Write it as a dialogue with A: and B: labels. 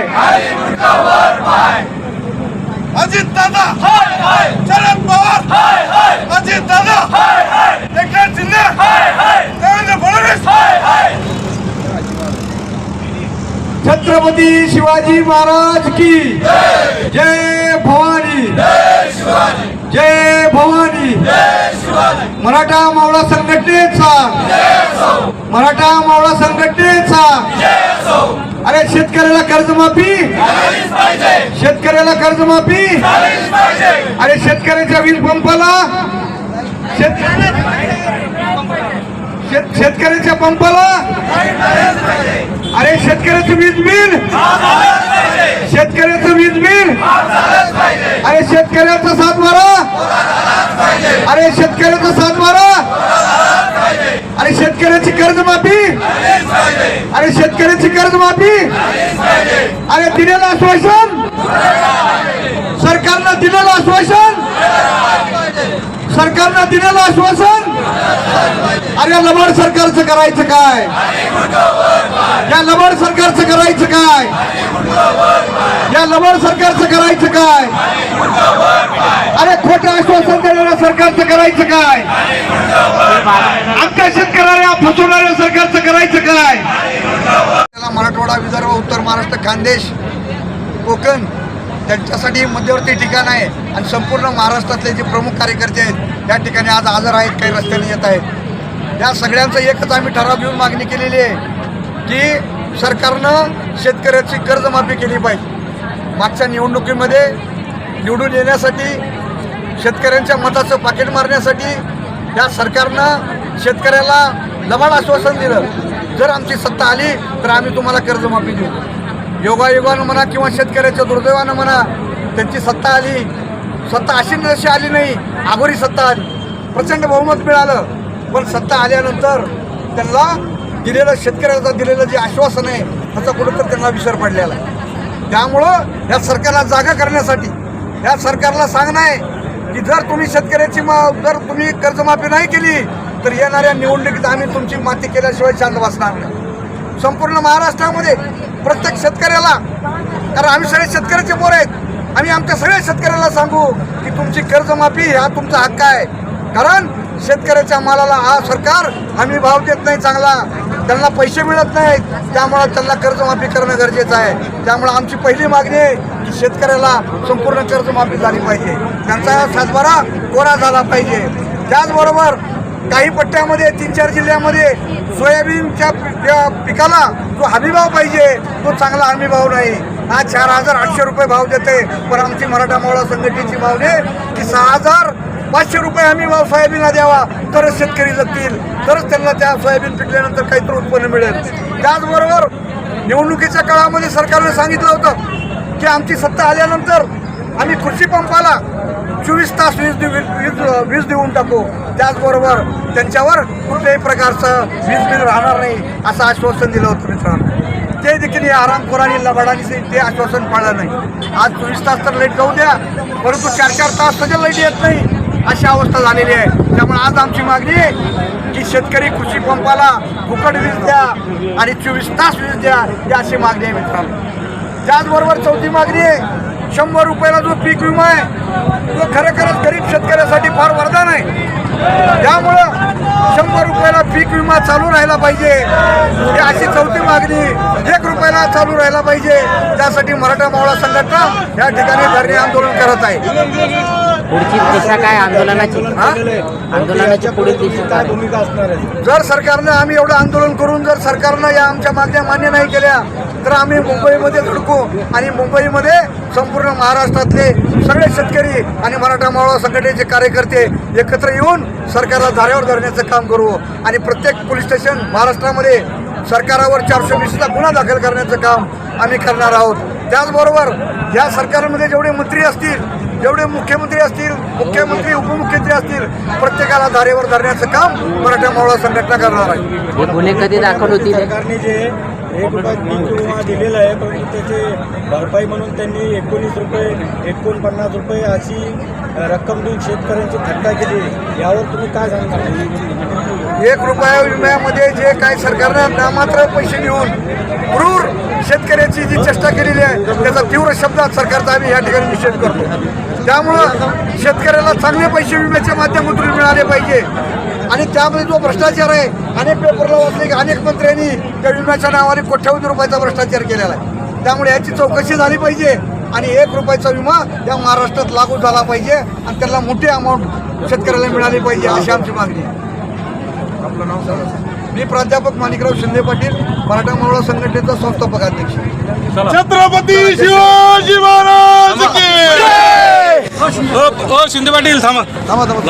A: काय
B: अजित दादा. शरद पवार. अजित दादा. एकनाथ शिंदे. देवेंद्र फडणवीस.
C: छत्रपती शिवाजी महाराज की जय भवानी. जय भवानी. मराठा मावळा संघटनेचा. मराठा मावळा संघटनेचा. अरे शेतकऱ्याला कर्जमाफी? शेतकऱ्याला कर्जमाफी? अरे शेतकऱ्याच्या वीज पंपाला? शेत शेत- शेतकऱ्याच्या पंपाला? अरे शेतकऱ्याचं वीज बिल? शेतकऱ्याचं वीज बिल? अरे शेतकऱ्याचा सातबारा? अरे शेतकऱ्याचा सातबारा? अरे शेतकऱ्याची कर्जमाफी अरे शेतकऱ्याची कर्जमाफी अरे दिलेलं आश्वासन? सरकारनं दिलेलं आश्वासन? सरकारनं दिलेलं आश्वासन? अरे लबाड सरकारचं करायचं काय? या लबाड सरकारचं करायचं काय? या लबाड सरकारचं करायचं काय? अरे खोटं आश्वासन देणाऱ्या सरकारचं करायचं काय? आमच्या शेतकऱ्याला फसवणाऱ्या सरकारचं करायचं काय
D: त्याला मराठवाडा विदर्भ उत्तर महाराष्ट्र खानदेश कोकण त्यांच्यासाठी मध्यवर्ती ठिकाण आहे. आणि संपूर्ण महाराष्ट्रातले जे प्रमुख कार्यकर्ते आहेत त्या ठिकाणी आज आजार आहेत काही रस्त्याने येत आहेत. या सगळ्यांचं एकच आम्ही ठराव घेऊन मागणी केलेली आहे की सरकारनं शेतकऱ्याची कर्जमाफी केली पाहिजे. मागच्या निवडणुकीमध्ये निवडून येण्यासाठी शेतकऱ्यांच्या मताचं पाकिट मारण्यासाठी या सरकारनं शेतकऱ्याला लबाड आश्वासन दिलं. जर आमची सत्ता आली तर आम्ही तुम्हाला कर्जमाफी देऊ. योगायोगानं म्हणा किंवा शेतकऱ्याच्या दुर्दैवानं म्हणा त्यांची सत्ता आली. सत्ता अशी नशी आली नाही आघोरी सत्ता आली. प्रचंड बहुमत मिळालं पण सत्ता आल्यानंतर त्यांना दिलेलं शेतकऱ्याचं दिलेलं जे आश्वासन आहे त्याचा कुठंतर त्यांना विसर पडलेला आहे. त्यामुळं या सरकारला जागा करण्यासाठी या सरकारला सांगणं आहे की जर तुम्ही शेतकऱ्याची मा जर तुम्ही कर्जमाफी नाही केली तर येणाऱ्या निवडणुकीत आम्ही तुमची माती केल्याशिवाय शांत बसणार नाही. संपूर्ण महाराष्ट्रामध्ये प्रत्येक शेतकऱ्याला कारण आम्ही सगळे शेतकऱ्याचे बोर आहेत. आम्ही आमच्या सगळ्या शेतकऱ्याला सांगू की तुमची कर्जमाफी हा तुमचा हक्क आहे. कारण शेतकऱ्याच्या मालाला हा सरकार हमी भाव देत नाही चांगला. त्यांना पैसे मिळत नाहीत. त्यामुळं त्यांना कर्जमाफी करणं गरजेचं आहे. त्यामुळं आमची पहिली मागणी आहे की शेतकऱ्याला संपूर्ण कर्जमाफी झाली पाहिजे. त्यांचा सातबारा कोरा झाला पाहिजे. त्याचबरोबर काही पट्ट्यामध्ये तीन चार जिल्ह्यामध्ये सोयाबीनच्या पिकाला जो हमीभाव पाहिजे तो चांगला हमीभाव नाही. आज चार हजार आठशे रुपये भाव देते. पण आमची मराठा मोळा संघटनेची भावने की सहा हजार पाचशे रुपये हमी भाव सोयाबीनला द्यावा. तरच शेतकरी जगतील. तरच त्यांना त्या सोयाबीन पिकल्यानंतर काहीतरी उत्पन्न मिळेल. त्याचबरोबर निवडणुकीच्या काळामध्ये सरकारने सांगितलं होतं की आमची सत्ता आल्यानंतर आम्ही कृषी पंपाला चोवीस तास वीज देऊ वीज वीज देऊन टाकू. त्याचबरोबर त्यांच्यावर कुठल्याही प्रकारचं वीज बिल राहणार नाही असं आश्वासन दिलं होतं मित्रांनो. ते देखील या आरामखोरांनी लबाडांनी ते आश्वासन पाळलं नाही. आज चोवीस तास तर लाइट जाऊ द्या परंतु चार चार तास सध्या लाइट येत नाही अशी अवस्था झालेली आहे. त्यामुळे आज आमची मागणी आहे की शेतकरी कृषी पंपाला फुकट वीज द्या आणि चोवीस तास वीज द्या ही अशी मागणी आहे मित्रांनो. त्याचबरोबर चौथी मागणी आहे शंभर रुपयाला जो पीक विमा आहे तो खरोखरच गरीब शेतकऱ्यासाठी फार वरदान आहे. त्यामुळं शंभर रुपयाला पीक विमा चालू राहिला पाहिजे. ही अशी चौथी मागणी एक रुपयाला चालू राहिला पाहिजे. त्यासाठी मराठा मावळा संघटना या ठिकाणी धरणे आंदोलन करत आहे.
E: पुढची दिशा काय? आंदोलनाची. आंदोलनाची पुढील दिशा काय?
D: जर सरकारनं आम्ही एवढं आंदोलन करून जर सरकारनं या आमच्या मागण्या मान्य नाही केल्या तर आम्ही मुंबईमध्ये धडकू आणि मुंबईमध्ये संपूर्ण महाराष्ट्रातले सगळे शेतकरी आणि मराठा मावळा संघटनेचे कार्यकर्ते एकत्र येऊन सरकारला धाऱ्यावर धरण्याचं काम करू आणि प्रत्येक पोलीस स्टेशन महाराष्ट्रामध्ये सरकारावर चारशे वीसचा गुन्हा दाखल करण्याचं काम आम्ही करणार आहोत. त्याचबरोबर या सरकारमध्ये जेवढे मंत्री असतील जेवढे मुख्यमंत्री असतील मुख्यमंत्री उपमुख्यमंत्री असतील प्रत्येकाला धारेवर धरण्याचं काम मराठा मावळा संघटना करणार आहे
E: गुन्हे कधी दाखल होतील हे?
F: सरकारने जे एक रुपयात पीक विमा दिलेला आहे परंतु त्याचे भरपाई म्हणून त्यांनी एकोणीस रुपये एकोणपन्नास रुपये अशी रक्कम देऊन शेतकऱ्यांची थट्टा केली. यावर तुम्ही काय सांगता
D: एक रुपया विम्यामध्ये जे काय सरकारनं नामात्र पैसे देऊन क्रूर शेतकऱ्याची जी चेष्टा केलेली आहे त्याचा तीव्र शब्दात सरकारचा आम्ही या ठिकाणी निषेध करतो. त्यामुळं शेतकऱ्याला चांगले पैसे विम्याच्या माध्यमातून मिळाले पाहिजे. आणि त्यामध्ये जो भ्रष्टाचार आहे अनेक पेपरला वाचले की अनेक मंत्र्यांनी त्या विम्याच्या नावाने कोट्यावधी रुपयाचा भ्रष्टाचार केलेला आहे. त्यामुळे याची चौकशी झाली पाहिजे आणि एक रुपयाचा विमा या महाराष्ट्रात लागू झाला पाहिजे आणि त्याला मोठी अमाऊंट शेतकऱ्याला मिळाली पाहिजे अशी आमची मागणी आहे. आपलं नाव मी प्राध्यापक माणिकराव शिंदे पाटील मराठा मावळा संघटनेचा संस्थापक अध्यक्ष.
B: छत्रपती शिवाजी महाराज
G: शिंदे पाटील थांबा.
D: थांबा थांबा.